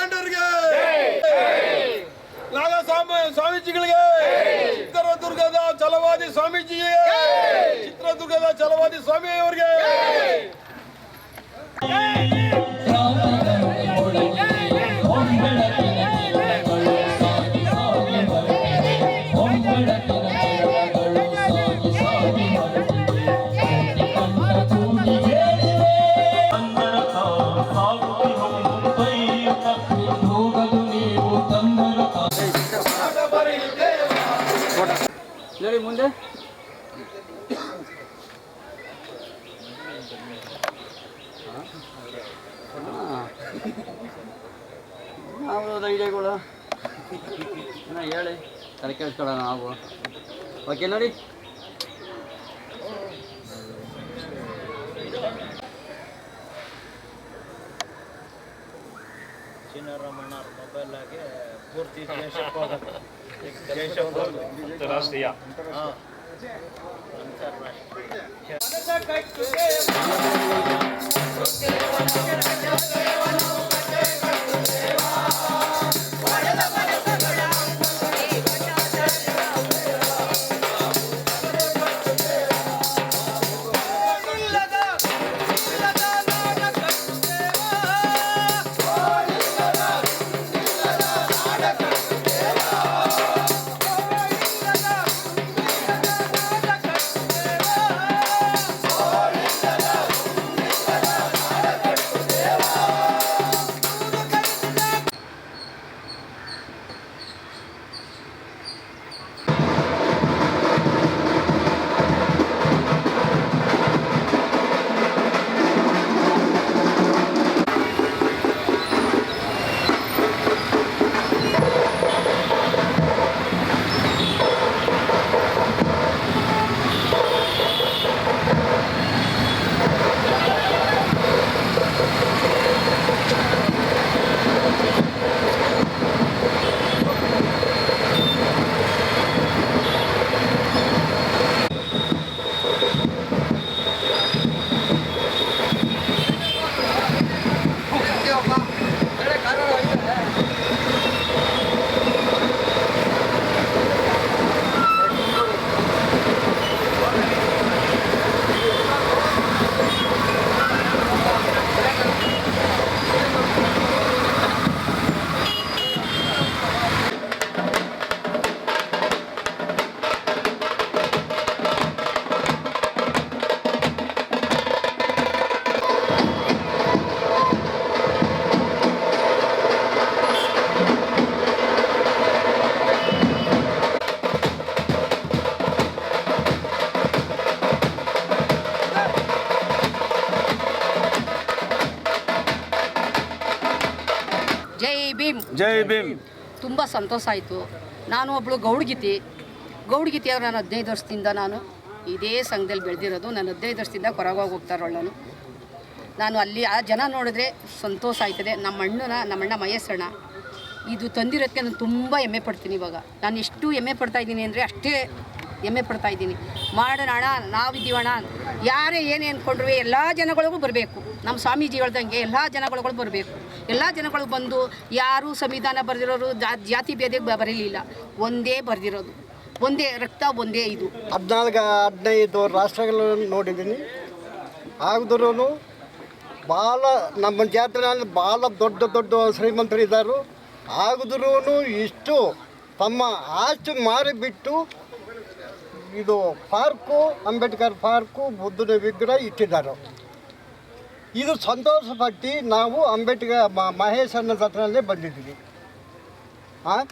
ಮುಖಂಡರಿಗೆ ನಾಗಸ್ವಾಮಿ ಸ್ವಾಮೀಜಿಗಳಿಗೆ. ಚಿತ್ರದುರ್ಗದ ಛಲವಾದಿ ಸ್ವಾಮೀಜಿಗೆ ಚಿತ್ರದುರ್ಗದ ಛಲವಾದಿ ಸ್ವಾಮಿ ಅವರಿಗೆ ನಾವು ಐಡಿಯಾಗಳು ಏನೋ ಹೇಳಿ ತಲೆ ಕೆಡಿಸ್ಕೊಳ್ಳೋಣ ನಾವು ಓಕೆ ನೋಡಿ ಚಿನ್ನರಮಣ ಮೊಬೈಲ್ ಆಗಿ ಪೂರ್ತಿ ದೇಶಕ್ಕೆ ಹೋಗುತ್ತೆ ದೇಶಕ್ಕೆ ರಾಷ್ಟ್ರೀಯ ಹಾಂ ಅಂತಾರಾಷ್ಟ್ರೀಯ ಜೈ ತುಂಬ ಸಂತೋಷ ಆಯಿತು. ನಾನು ಒಬ್ಬಳು ಗೌಡ್ಗಿತಿ ಗೌಡ್ಗಿತಿ ಅವ್ರು ನಾನು ಹದಿನೈದು ವರ್ಷದಿಂದ ನಾನು ಇದೇ ಸಂಘದಲ್ಲಿ ಬೆಳೆದಿರೋದು. ನಾನು ಹದಿನೈದು ವರ್ಷದಿಂದ ಹೊರಗೋಗಿ ಹೋಗ್ತಾರೋಳು ನಾನು. ನಾನು ಅಲ್ಲಿ ಆ ಜನ ನೋಡಿದ್ರೆ ಸಂತೋಷ ಆಯ್ತದೆ. ನಮ್ಮ ಅಣ್ಣನ, ನಮ್ಮ ಅಣ್ಣ ಇದು ತಂದಿರೋದಕ್ಕೆ ನಾನು ತುಂಬ ಹೆಮ್ಮೆ ಪಡ್ತೀನಿ ಇವಾಗ. ನಾನು ಎಷ್ಟು ಹೆಮ್ಮೆ ಪಡ್ತಾಯಿದ್ದೀನಿ ಅಂದರೆ ಅಷ್ಟೇ ಹೆಮ್ಮೆ ಪಡ್ತಾಯಿದ್ದೀನಿ ಮಾಡೋಣ ಅಣ್ಣ, ನಾವಿದ್ದೀವಣ್ಣ. ಯಾರೇ ಏನು ಅಂದ್ಕೊಂಡ್ರು ಎಲ್ಲ ಜನಗಳಿಗೂ ಬರಬೇಕು. ನಮ್ಮ ಸ್ವಾಮೀಜಿ ಹೇಳ್ದಂಗೆ ಎಲ್ಲ ಜನಗಳು ಬರಬೇಕು. ಎಲ್ಲ ಜನಗಳು ಬಂದು ಯಾರು ಸಂವಿಧಾನ ಬರೆದಿರೋರು ಜಾತಿ ಭೇದಕ್ಕೆ ಬರೀಲಿಲ್ಲ. ಒಂದೇ ಬರೆದಿರೋದು. ಒಂದೇ, ರಕ್ತ ಒಂದೇ ಇದು. ಹದಿನಾಲ್ಕು, ಹದಿನೈದು ರಾಷ್ಟ್ರಗಳನ್ನು ನೋಡಿದ್ದೀನಿ. ಆಗಿದ್ರೂ ಭಾಳ ನಮ್ಮ ಜಾತ್ರೆಯಲ್ಲಿ ಭಾಳ ದೊಡ್ಡ ದೊಡ್ಡ ಶ್ರೀಮಂತರಿದ್ದಾರೆ. ಆಗಿದ್ರೂ ಇಷ್ಟು ತಮ್ಮ ಆಸ್ತಿ ಮಾರಿಬಿಟ್ಟು ಇದು ಪಾರ್ಕು ಅಂಬೇಡ್ಕರ್ ಪಾರ್ಕು ಬುದ್ಧನ ವಿಗ್ರಹ ಇಟ್ಟಿದ್ದಾರೆ. ಇದು ಸಂತೋಷಪಟ್ಟು ನಾವು ಅಂಬೇಡ್ಕರ್ ಮಹೇಶ್ ಮಹೇಶನ ಬಂದಿದ್ದೀವಿ. ಹಾಂ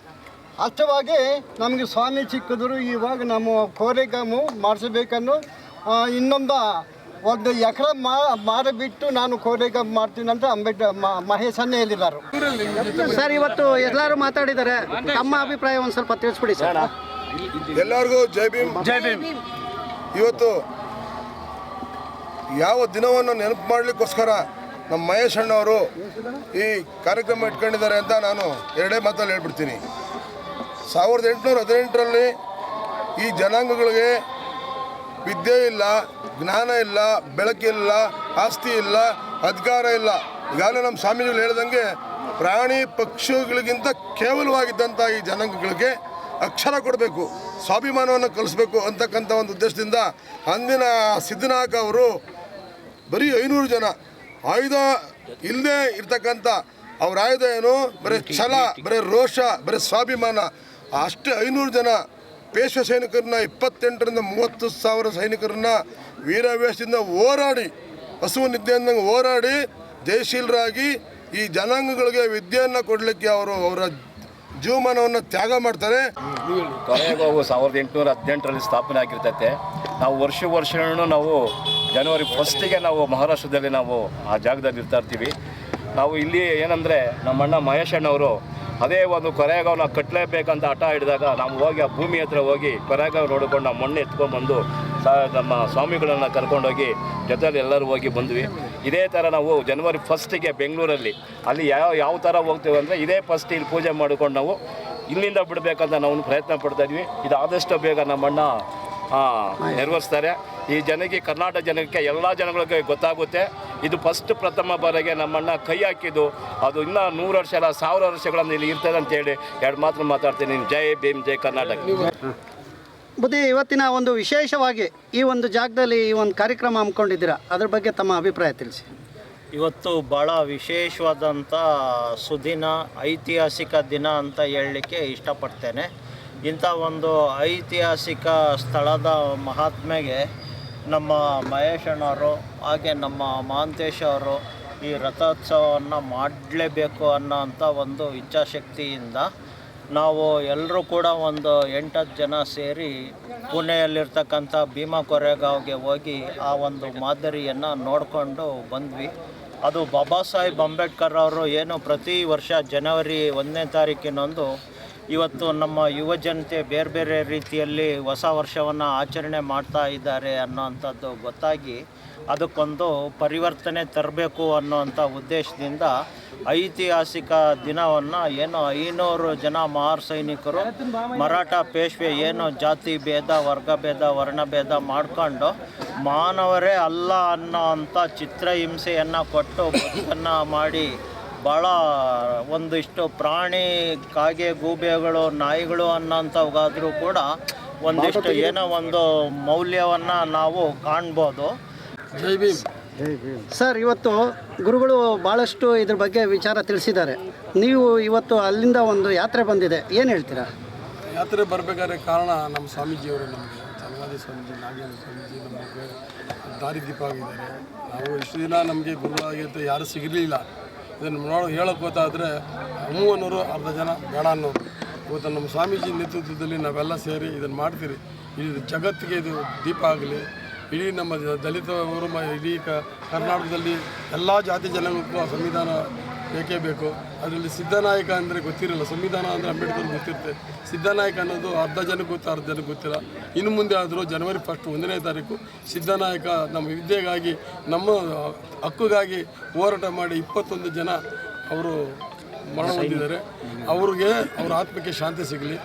ಅಷ್ಟವಾಗಿ ನಮಗೆ ಸ್ವಾಮಿ ಸಿಕ್ಕಿದ್ರು ಇವಾಗ ನಮ್ಮ ಕೋರೆಗಾಮು ಮಾಡಿಸ್ಬೇಕನ್ನು ಇನ್ನೊಂದು ಒಂದು ಎಕರೆ ಮಾ ಮಾರಿಬಿಟ್ಟು ನಾನು ಕೋರೆಗಾಮ್ ಮಾಡ್ತೀನಿ ಅಂತ ಅಂಬೇಡ್ಕರ್ ಮ- ಮಹೇಶನ್ನೇ ಹೇಳಿದ್ದಾರೆ. ಸರ್ ಇವತ್ತು ಎಲ್ಲರೂ ಮಾತಾಡಿದ್ದಾರೆ. ತಮ್ಮ ಅಭಿಪ್ರಾಯ ಒಂದು ಸ್ವಲ್ಪ ತಿಳಿಸ್ಬಿಡಿ ಸರ್. ಎಲ್ಲರಿಗೂ ಜೈ ಭೀಮ್. ಜೈ ಭೀಮ್. ಇವತ್ತು ಯಾವ ದಿನವನ್ನು ನೆನಪು ಮಾಡಲಿಕ್ಕೋಸ್ಕರ ನಮ್ಮ ಮಹೇಶ್ ಅಣ್ಣವರು ಈ ಕಾರ್ಯಕ್ರಮ ಇಟ್ಕೊಂಡಿದ್ದಾರೆ ಅಂತ ನಾನು ಎರಡೇ ಮಾತಲ್ಲಿ ಹೇಳ್ಬಿಡ್ತೀನಿ. ಸಾವಿರದ ಎಂಟುನೂರ ಹದಿನೆಂಟರಲ್ಲಿ ಈ ಜನಾಂಗಗಳಿಗೆ ವಿದ್ಯೆ ಇಲ್ಲ ಜ್ಞಾನ ಇಲ್ಲ ಬೆಳಕಿಲ್ಲ ಆಸ್ತಿ ಇಲ್ಲ ಅಧಿಕಾರ ಇಲ್ಲ. ಈಗಾಗಲೇ ನಮ್ಮ ಸ್ವಾಮೀಜಿಗಳು ಹೇಳ್ದಂಗೆ ಪ್ರಾಣಿ ಪಕ್ಷಿಗಳಿಗಿಂತ ಕೇವಲವಾಗಿದ್ದಂಥ ಈ ಜನಾಂಗಗಳಿಗೆ ಅಕ್ಷರ ಕೊಡಬೇಕು ಸ್ವಾಭಿಮಾನವನ್ನು ಕಲಿಸ್ಬೇಕು ಅಂತಕ್ಕಂಥ ಒಂದು ಉದ್ದೇಶದಿಂದ ಅಂದಿನ ಸಿದ್ದನಾಯಕ ಅವರು ಬರೀ ಐನೂರು ಜನ ಆಯುಧ ಇಲ್ಲದೆ ಇರ್ತಕ್ಕಂಥ ಅವ್ರ ಆಯುಧ ಏನು? ಬರೀ ಛಲ ಬರೀ ರೋಷ ಬರೀ ಸ್ವಾಭಿಮಾನ. ಅಷ್ಟೇ ಐನೂರು ಜನ ಪೇಶ್ವ ಸೈನಿಕರನ್ನ ಇಪ್ಪತ್ತೆಂಟರಿಂದ ಮೂವತ್ತು ಸಾವಿರ ಸೈನಿಕರನ್ನ ವೀರಾವೇಶದಿಂದ ಹೋರಾಡಿ ಹಸುವು ನಿದ್ದೆಯಿಂದ ಹೋರಾಡಿ ಜಯಶೀಲರಾಗಿ ಈ ಜನಾಂಗಗಳಿಗೆ ವಿದ್ಯೆಯನ್ನು ಕೊಡಲಿಕ್ಕೆ ಅವರು ಅವರ ಜೀವಮಾನವನ್ನು ತ್ಯಾಗ ಮಾಡ್ತಾರೆ. ಕೊನೆಗೂ ಸಾವಿರದ ಎಂಟುನೂರ ಹದಿನೆಂಟರಲ್ಲಿ ಸ್ಥಾಪನೆ ಆಗಿರ್ತೈತೆ. ನಾವು ವರ್ಷ ವರ್ಷ ನಾವು ಜನವರಿ ಫಸ್ಟಿಗೆ ನಾವು ಮಹಾರಾಷ್ಟ್ರದಲ್ಲಿ ನಾವು ಆ ಜಾಗದಲ್ಲಿ ಇರ್ತಾ ಇರ್ತೀವಿ. ನಾವು ಇಲ್ಲಿ ಏನಂದರೆ ನಮ್ಮ ಅಣ್ಣ ಮಹೇಶ್ ಅಣ್ಣವರು ಅದೇ ಒಂದು ಕೊರೆಗಾವನ್ನ ಕಟ್ಟಲೇಬೇಕಂತ ಹಠ ಹಿಡಿದಾಗ ನಾವು ಹೋಗಿ ಆ ಭೂಮಿ ಹತ್ರ ಹೋಗಿ ಕೊರೆಗಾವ್ ನೋಡಿಕೊಂಡು ನಾವು ಮಣ್ಣು ಎತ್ಕೊಂಡ್ಬಂದು ನಮ್ಮ ಸ್ವಾಮಿಗಳನ್ನು ಕರ್ಕೊಂಡೋಗಿ ಜೊತೆಯಲ್ಲಿ ಎಲ್ಲರೂ ಹೋಗಿ ಬಂದ್ವಿ. ಇದೇ ಥರ ನಾವು ಜನವರಿ ಫಸ್ಟಿಗೆ ಬೆಂಗಳೂರಲ್ಲಿ ಅಲ್ಲಿ ಯಾವ ಯಾವ ಥರ ಹೋಗ್ತೀವಿ ಅಂದರೆ ಇದೇ ಫಸ್ಟ್ ಇಲ್ಲಿ ಪೂಜೆ ಮಾಡ್ಕೊಂಡು ನಾವು ಇಲ್ಲಿಂದ ಬಿಡಬೇಕಂತ ನಾವು ಪ್ರಯತ್ನ ಪಡ್ತಾ ಇದ್ವಿ. ಇದು ಆದಷ್ಟು ಬೇಗ ನಮ್ಮಣ್ಣ ನೆರವೇರಿಸ್ತಾರೆ. ಈ ಜನಕ್ಕೆ, ಕರ್ನಾಟಕ ಜನಕ್ಕೆ, ಎಲ್ಲ ಜನಗಳಿಗೆ ಗೊತ್ತಾಗುತ್ತೆ. ಇದು ಫಸ್ಟ್ ಪ್ರಥಮ ಬಾರಿಗೆ ನಮ್ಮಣ್ಣ ಕೈ ಹಾಕಿದ್ದು. ಅದು ಇನ್ನೂ ನೂರು ವರ್ಷ ಸಾವಿರ ವರ್ಷಗಳನ್ನು ಇಲ್ಲಿ ಇರ್ತದೆ ಅಂತೇಳಿ ಎರಡು ಮಾತ್ರ ಮಾತಾಡ್ತೀನಿ. ಜೈ ಭೀಮ್, ಜೈ ಕರ್ನಾಟಕ. ಬುದ್ಧಿ, ಇವತ್ತಿನ ಒಂದು ವಿಶೇಷವಾಗಿ ಈ ಒಂದು ಜಾಗದಲ್ಲಿ ಈ ಒಂದು ಕಾರ್ಯಕ್ರಮ ಹಮ್ಮಿಕೊಂಡಿದ್ದೀರಾ? ಅದ್ರ ಬಗ್ಗೆ ತಮ್ಮ ಅಭಿಪ್ರಾಯ ತಿಳಿಸಿ. ಇವತ್ತು ಭಾಳ ವಿಶೇಷವಾದಂಥ ಸುದಿನ, ಐತಿಹಾಸಿಕ ದಿನ ಅಂತ ಹೇಳಲಿಕ್ಕೆ ಇಷ್ಟಪಡ್ತೇನೆ. ಇಂಥ ಒಂದು ಐತಿಹಾಸಿಕ ಸ್ಥಳದ ಮಹಾತ್ಮೆಗೆ ನಮ್ಮ ಮಹೇಶ್ ಅಣ್ಣವರು, ಹಾಗೆ ನಮ್ಮ ಮಹಾಂತೇಶ್ ಅವರು ಈ ರಥೋತ್ಸವವನ್ನು ಮಾಡಲೇಬೇಕು ಅನ್ನೋ ಅಂಥ ಒಂದು ಇಚ್ಛಾಶಕ್ತಿಯಿಂದ ನಾವು ಎಲ್ಲರೂ ಕೂಡ ಒಂದು ಎಂಟತ್ತು ಜನ ಸೇರಿ ಪುಣೆಯಲ್ಲಿರ್ತಕ್ಕಂಥ ಭೀಮಾ ಕೊರೆಗಾವ್ಗೆ ಹೋಗಿ ಆ ಒಂದು ಮಾದರಿಯನ್ನು ನೋಡಿಕೊಂಡು ಬಂದ್ವಿ. ಅದು ಬಾಬಾ ಸಾಹೇಬ್ ಅಂಬೇಡ್ಕರ್ ಅವರು ಏನು ಪ್ರತಿ ವರ್ಷ ಜನವರಿ ಒಂದನೇ ತಾರೀಕಿನಂದು ಇವತ್ತು ನಮ್ಮ ಯುವ ಜನತೆ ಬೇರೆ ಬೇರೆ ರೀತಿಯಲ್ಲಿ ಹೊಸ ವರ್ಷವನ್ನು ಆಚರಣೆ ಮಾಡ್ತಾ ಇದ್ದಾರೆ ಅನ್ನೋವಂಥದ್ದು ಗೊತ್ತಾಗಿ ಅದಕ್ಕೊಂದು ಪರಿವರ್ತನೆ ತರಬೇಕು ಅನ್ನೋವಂಥ ಉದ್ದೇಶದಿಂದ ಐತಿಹಾಸಿಕ ದಿನವನ್ನು ಏನು ಐನೂರು ಜನ ಮಹಾರ್ ಸೈನಿಕರು ಮರಾಠ ಪೇಶ್ವೆ ಏನು ಜಾತಿ ಭೇದ, ವರ್ಗ ಭೇದ ವರ್ಣಭೇದ ಮಾಡಿಕೊಂಡು ಮಾನವರೇ ಅಲ್ಲ ಅನ್ನೋ ಅಂಥ ಚಿತ್ರಹಿಂಸೆಯನ್ನು ಕೊಟ್ಟು ಬದುಕನ್ನು ಮಾಡಿ ಭಾಳ ಒಂದಿಷ್ಟು ಪ್ರಾಣಿ, ಕಾಗೆ, ಗೂಬೆಗಳು, ನಾಯಿಗಳು ಅನ್ನೋಂಥವಾದ್ರೂ ಕೂಡ ಒಂದಿಷ್ಟು ಏನೋ ಒಂದು ಮೌಲ್ಯವನ್ನು ನಾವು ಕಾಣ್ಬೋದು. ಸರ್, ಇವತ್ತು ಗುರುಗಳು ಭಾಳಷ್ಟು ಇದ್ರ ಬಗ್ಗೆ ವಿಚಾರ ತಿಳಿಸಿದ್ದಾರೆ. ನೀವು ಇವತ್ತು ಅಲ್ಲಿಂದ ಒಂದು ಯಾತ್ರೆ ಬಂದಿದೆ. ಏನು ಹೇಳ್ತೀರಾ? ಯಾತ್ರೆ ಬರಬೇಕಾದ್ರೆ ಕಾರಣ ನಮ್ಮ ಸ್ವಾಮೀಜಿಯವರು ನಮಗೆ ಚನ್ನವಾದಿ ಸ್ವಾಮೀಜಿ, ನಾಗೇಂದ್ರ ಸ್ವಾಮೀಜಿ ನಮಗೆ ದಾರಿದೀಪ ಆಗಿದ್ದಾರೆ ನಾವು ಇಷ್ಟು ದಿನ ನಮಗೆ ಗುರುಗಳಾಗಿ ಅಂತ ಯಾರೂ ಸಿಗಲಿಲ್ಲ. ಇದನ್ನು ನೋಡೋ ಹೇಳೋಕೆ ಗೊತ್ತಾದರೆ ಹ್ಞೂ ಅರ್ಧ ಜನ, ಬೇಡ ಅನ್ನೋರು. ಇವತ್ತು ನಮ್ಮ ಸ್ವಾಮೀಜಿ ನೇತೃತ್ವದಲ್ಲಿ ನಾವೆಲ್ಲ ಸೇರಿ ಇದನ್ನು ಮಾಡ್ತೀರಿ. ಇದು ಜಗತ್ತಿಗೆ ಇದು ದೀಪ ಆಗಲಿ ಇಡೀ ನಮ್ಮ ದ- ದಲಿತ ಊರು ಇಡೀ ಕರ್ನಾಟಕದಲ್ಲಿ ಎಲ್ಲ ಜಾತಿ ಜನಾಂಗಕ್ಕೂ ಆ ಸಂವಿಧಾನ ಬೇಕೇ ಬೇಕು? ಅದರಲ್ಲಿ ಸಿದ್ಧನಾಯಕ ಅಂದರೆ ಗೊತ್ತಿರಲ್ಲ. ಸಂವಿಧಾನ ಅಂದರೆ ಅಂಬೇಡ್ಕರ್ ಗೊತ್ತಿರುತ್ತೆ. ಸಿದ್ಧನಾಯಕ ಅನ್ನೋದು ಅರ್ಧ ಜನಕ್ಕೆ ಗೊತ್ತು ಅರ್ಧ ಜನಕ್ಕೆ ಗೊತ್ತಿಲ್ಲ. ಇನ್ನು ಮುಂದೆ ಆದರೂ ಜನವರಿ ಫಸ್ಟ್ ಒಂದನೇ ತಾರೀಕು ಸಿದ್ಧನಾಯಕ ನಮ್ಮ ವಿದ್ಯೆಗಾಗಿ, ನಮ್ಮ ಹಕ್ಕುಗಾಗಿ ಹೋರಾಟ ಮಾಡಿ ಇಪ್ಪತ್ತೊಂದು ಜನ ಅವರು ಮರಣ ಹೊಂದಿದ್ದಾರೆ. ಅವ್ರಿಗೆ ಅವ್ರ ಆತ್ಮಕ್ಕೆ ಶಾಂತಿ ಸಿಗಲಿ.